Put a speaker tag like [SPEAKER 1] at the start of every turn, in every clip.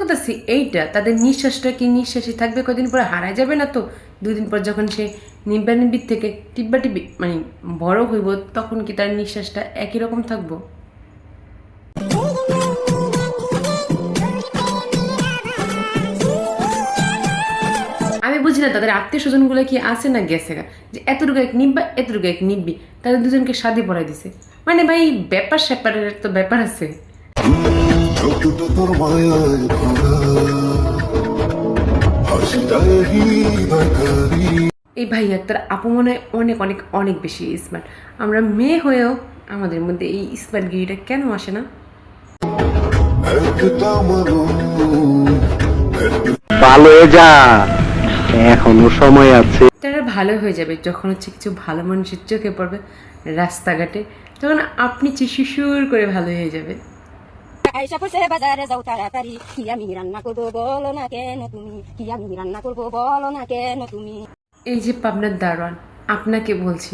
[SPEAKER 1] বলতেছি এইটা, তাদের নিঃশ্বাসটা কি নিঃশ্বাসই থাকবে কদিন পরে হারায় যাবে না তো? দুদিন পর যখন সে নিব্বা নিব্বির থেকে টিব্বা টিব্বি মানে বড় হইব, তখন কি তার নিঃশ্বাসটা একই রকম থাকব? আমি বুঝি না, তাদের আত্মীয় স্বজনগুলো কি আছে না গেছে যে এতটুকু এক নিব্বা এতটুকু এক নিব্বি, তাদের দুজনকে শাদি পড়াই দিছে। মানে ভাই ব্যাপার স্যাপারের তো ব্যাপার আছে।
[SPEAKER 2] চোখটা তোর মায়ায় ভরা হাসিটায়
[SPEAKER 1] এই ভাইয়া তার আপু মনে হয় অনেক অনেক অনেক বেশি স্মার্ট আমরা মেয়ে হয়েও আমাদের মধ্যে এই স্মার্ট গিরিটা কেন আসে না?
[SPEAKER 3] ভালো যা। এখনও সময় আছে।
[SPEAKER 1] তারা ভালো হয়ে যাবে যখন হচ্ছে কিছু ভালো মানুষের চোখে পড়বে রাস্তাঘাটে তখন আপনি শিশুর করে ভালো হয়ে যাবে
[SPEAKER 4] আইসা পড়ছে বাজারে যাও তাড়াতাড়ি কি আমি রান্না করব বলো না কেন তুমি কি আমি রান্না করব বলো না কেন তুমি
[SPEAKER 1] এই যে পাবনার দারোয়ান আপনাকে বলছি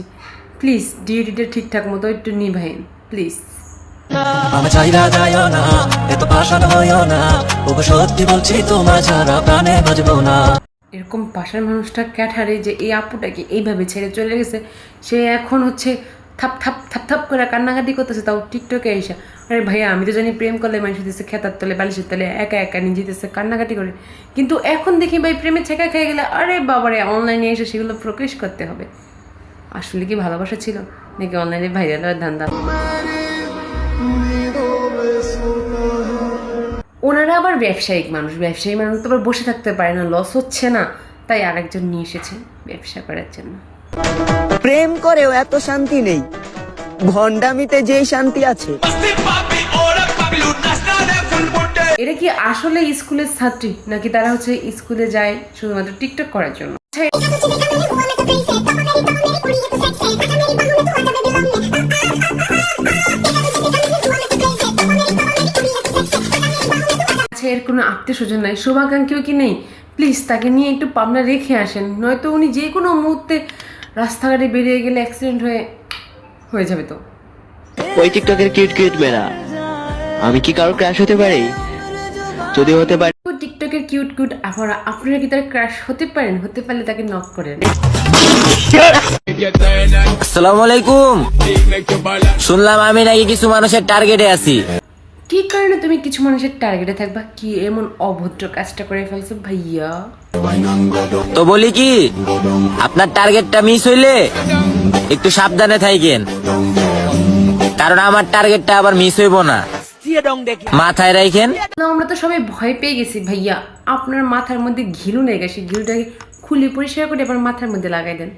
[SPEAKER 1] প্লিজ ডিউটিটা ঠিকঠাক মতো একটু নিভাইন প্লিজ
[SPEAKER 5] আমার চাহিদা যায় না এত পাশান হইও না। ওগো সত্যি বলছি তোমার ছাড়া প্রাণে বাজবো না।
[SPEAKER 1] এরকম পাশার মানুষটা ক্যাঠারে যে এই আপুটাকে এইভাবে ছেড়ে চলে গেছে সে এখন হচ্ছে থাপ থাপ থাপ থাপ করে কান্নাকাটি করতেছে, তাও টিকটকে আইসা আরে ভাইয়া, আমি তো জানি প্রেম করলে মানুষ দিতেছে খেতার তলে, বালিশের তলে, একা একা নিজে দিতেছে কান্নাকাটি করে। কিন্তু এখন দেখি ভাই প্রেমে ছেঁকা খেয়ে গেলে, আরে বাবারে অনলাইনে এসে সেগুলো প্রকাশ করতে হবে। আসলে কি ভালোবাসা ছিল? নাকি অনলাইনে ভাইরাল হওয়ার ধান্দা? ওনারা আবার ব্যবসায়িক মানুষ, ব্যবসায়ী মানুষ তো আবার বসে থাকতে পারে না লস হচ্ছে না। তাই আরেকজন নিয়ে এসেছে ব্যবসা করার জন্য।
[SPEAKER 6] প্রেম করেও এত শান্তি নেই। ভণ্ডামিতে যেই শান্তি আছে।
[SPEAKER 1] এরা কি আসলে স্কুলের ছাত্রী, নাকি তারা হচ্ছে স্কুলে যায় শুধুমাত্র টিকটক করার জন্য? আচ্ছা এর কোনো আত্মীয় স্বজন নাই? শুভাকাঙ্ক্ষীও কি নেই? প্লিজ, তাকে নিয়ে একটু পাবনা রেখে আসেন। নয়তো উনি যে কোনো মুহূর্তে রাস্তাঘাটে বেরিয়ে গেলে অ্যাক্সিডেন্ট হয়ে হয়ে যাবে তো।
[SPEAKER 7] ওই টিকটকের কিউট কিউট মেয়েরা। আমি কি কারও ক্রাশ হতে পারি? যদি হতে পারি
[SPEAKER 1] টিকটকের কিউট কিউট আপনারা আপনারা কি তার ক্রাশ হতে পারেন? হতে পারলে তাকে নক করেন।
[SPEAKER 5] আসসালামু আলাইকুম। শুনলাম আমি নাকি কিছু মানুষের টার্গেটে আছি।
[SPEAKER 1] কি কারণে তুমি কিছু মানুষের টার্গেটে থাকবা? কি এমন অভদ্র কাজটা করে ফেলছো ভাইয়া?
[SPEAKER 5] তো বলি কি, আপনার টার্গেটটা মিস হইলে একটু সাবধানে থাকেন কারণ আমার টার্গেটটা আবার মিস হইব না। মাথায় রাখেন
[SPEAKER 1] আমরা তো সবাই ভয় পেয়ে গেছি ভাইয়া। আপনার মাথার মধ্যে ঘিলু নেই গেছে ঘিলুটাকে খুলে পরিষ্কার করে আবার মাথার মধ্যে লাগাই দেন।